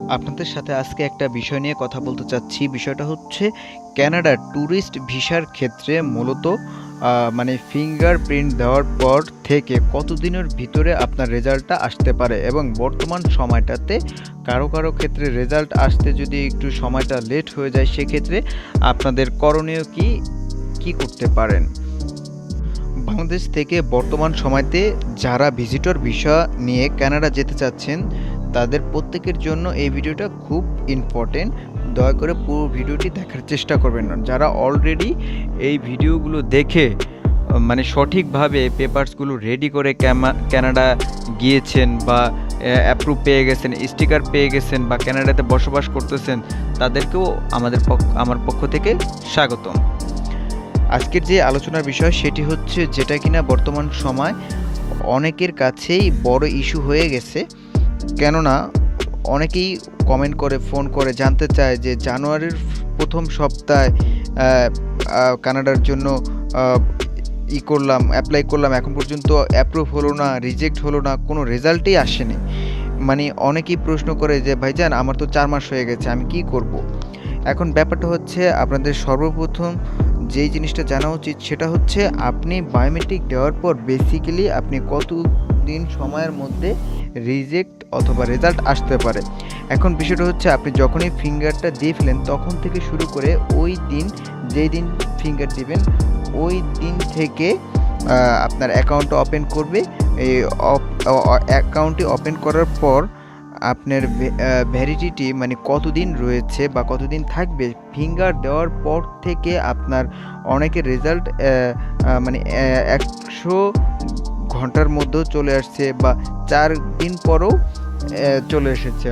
আপনাদের সাথে আজকে একটা বিষয় নিয়ে কথা বলতে চাচ্ছি। বিষয়টা হচ্ছে ক্যানাডার ট্যুরিস্ট ভিসার ক্ষেত্রে মূলত মানে ফিঙ্গারপ্রিন্ট দেওয়ার পর থেকে কতদিনের ভিতরে আপনার রেজাল্টটা আসতে পারে এবং বর্তমান সময়টাতে কারও কারও ক্ষেত্রে রেজাল্ট আসতে যদি একটু সময়টা লেট হয়ে যায়, সেক্ষেত্রে আপনাদের করণীয় কি? কি করতে পারেন? বাংলাদেশ থেকে বর্তমান সময়তে যারা ভিজিটর ভিসা নিয়ে কানাডা যেতে চাচ্ছেন তাদের প্রত্যেকের জন্য এই ভিডিওটা খুব ইম্পর্টেন্ট দয়া করে পুরো ভিডিওটি দেখার চেষ্টা করবেন। না যারা অলরেডি এই ভিডিওগুলো দেখে মানে সঠিকভাবে পেপারসগুলো রেডি করে কানাডা গিয়েছেন বা অ্যাপ্রুভ পেয়ে গেছেন স্টিকার পেয়ে গেছেন বা কানাডাতে বসবাস করতেছেন, তাদেরকেও আমাদের পক্ষ আমার পক্ষ থেকে স্বাগতম। আজকের যে আলোচনার বিষয় সেটি হচ্ছে যেটা কিনা বর্তমান সময় অনেকের কাছেই বড় ইস্যু হয়ে গেছে। কেননা অনেকেই কমেন্ট করে ফোন করে, জানতে চায় যে জানুয়ারির প্রথম সপ্তাহে কানাডার জন্য ই করলাম অ্যাপ্লাই করলাম, এখন পর্যন্ত অ্যাপ্রুভ হলো না রিজেক্ট হলো না, কোনো রেজাল্টই আসেনি মানে অনেকেই প্রশ্ন করে যে ভাই ভাইজান, আমার তো চার মাস হয়ে গেছে, আমি কি করব। এখন ব্যাপারটা হচ্ছে, আপনাদের সর্বপ্রথম যেই জিনিসটা জানা উচিত, সেটা হচ্ছে, আপনি বায়োমেট্রিক দেওয়ার পর বেসিক্যালি আপনি কত দিন সময়ের মধ্যে রিজেক্ট অথবা রেজাল্ট আসতে পারে। এখন বিষয়টা হচ্ছে আপনি যখনই ফিঙ্গারটা দিয়ে ফেলেন, তখন থেকে শুরু করে ওই দিন, যেই দিন ফিঙ্গার দিবেন, ওই দিন থেকে আপনার অ্যাকাউন্টটা ওপেন করবে। এই অ্যাকাউন্টটি ওপেন করার পর আপনার ভ্যালিডিটি মানে কতদিন রয়েছে বা কতদিন থাকবে, ফিঙ্গার দেওয়ার পর থেকে আপনার অনেকের রেজাল্ট মানে একশো ঘণ্টার মধ্যেও চলে আসছে বা চার দিন পরও চলে এসেছে।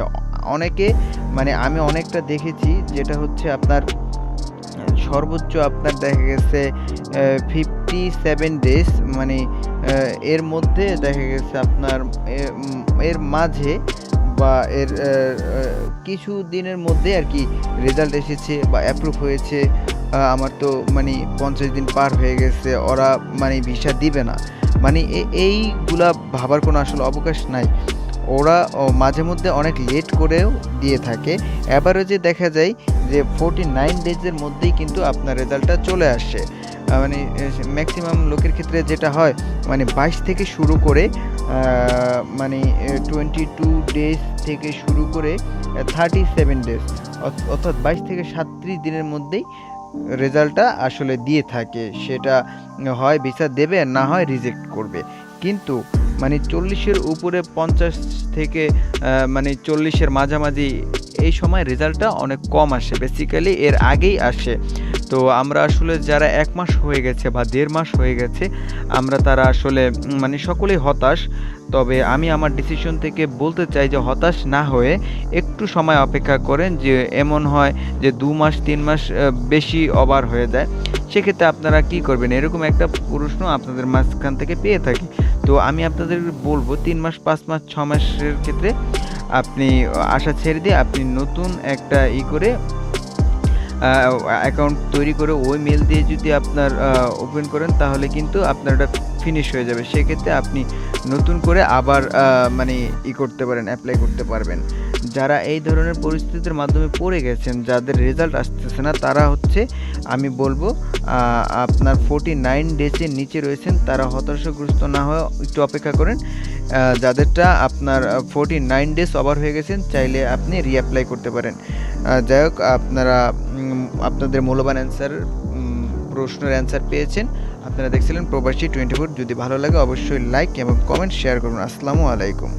অনেকে মানে আমি অনেকটা দেখেছি যেটা হচ্ছে আপনার, সর্বোচ্চ আপনার দেখা গেছে ফিফটি সেভেন ডেজ মানে এর মধ্যে দেখা গেছে আপনার এর মাঝে বা এর কিছু দিনের মধ্যে আর কি রেজাল্ট এসেছে বা অ্যাপ্রুভ হয়েছে। আমার তো মানে পঞ্চাশ দিন পার হয়ে গেছে, ওরা মানে ভিসা দিবে না। মানে এইগুলা ভাবার কোনো আসলে অবকাশ নাই। ওরা মাঝে মধ্যে অনেক লেট করেও দিয়ে থাকে। অ্যাভারেজে দেখা যায় যে ফোরটি নাইন ডেজের মধ্যেই কিন্তু আপনার রেজাল্টটা চলে আসে। মানে ম্যাক্সিমাম লোকের ক্ষেত্রে যেটা হয় মানে বাইশ থেকে শুরু করে মানে টোয়েন্টি টু ডেজ থেকে শুরু করে থার্টি সেভেন ডেজ অর্থাৎ বাইশ থেকে সাতত্রিশ দিনের মধ্যেই রেজাল্টটা আসলে দিয়ে থাকে। সেটা হয় ভিসা দেবে, না হয় রিজেক্ট করবে। কিন্তু মানে চল্লিশের উপরে পঞ্চাশ থেকে মানে চল্লিশের মাঝামাঝি এই সময় রেজাল্টটা অনেক কম আসে বেসিক্যালি এর আগেই আসে। তো আমরা আসলে যারা এক মাস হয়ে গেছে বা দেড় মাস হয়ে গেছে, আমরা তারা আসলে মানে সকলেই হতাশ। তবে আমি আমার ডিসিশন থেকে বলতে চাই যে হতাশ না হয়ে একটু সময় অপেক্ষা করেন যে এমন হয় যে দু মাস, তিন মাস বেশি ওভার হয়ে যায়। সেক্ষেত্রে আপনারা কি করবেন? এরকম একটা প্রশ্ন আপনাদের মাঝখান থেকে পেয়ে থাকি। তো আমি আপনাদের বলব তিন মাস, পাঁচ মাস, ছ মাসের ক্ষেত্রে আপনি আশা ছেড়ে দিয়ে আপনি নতুন একটা ই করে অ্যাকাউন্ট তৈরি করে ওই মেল দিয়ে যদি আপনার ওপেন করেন তাহলে কিন্তু আপনার ওটা ফিনিশ হয়ে যাবে। সেক্ষেত্রে আপনি নতুন করে আবার মানে ই করতে পারেন অ্যাপ্লাই করতে পারবেন। যারা এই ধরনের পরিস্থিতির মাধ্যমে পড়ে গেছেন, যাদের রেজাল্ট আসতেছে না, তারা হচ্ছে, আমি বলব আপনার ফোর্টি নাইন ডেজের নিচে রয়েছেন, তারা হতাশাগ্রস্ত না হয়ে একটু অপেক্ষা করেন। যাদেরটা আপনার ফোর্টি নাইন ডেজ ওভার হয়ে গেছেন, চাইলে আপনি রিঅ্যাপ্লাই করতে পারেন। যাই হোক, আপনারা আপনাদের মূল্যবান অ্যান্সার প্রশ্নের অ্যান্সার পেয়েছেন। আপনারা দেখছিলেন প্রবাসী টোয়েন্টি ফোর যদি ভালো লাগে অবশ্যই লাইক এবং কমেন্ট শেয়ার করুন। আসসালামু আলাইকুম।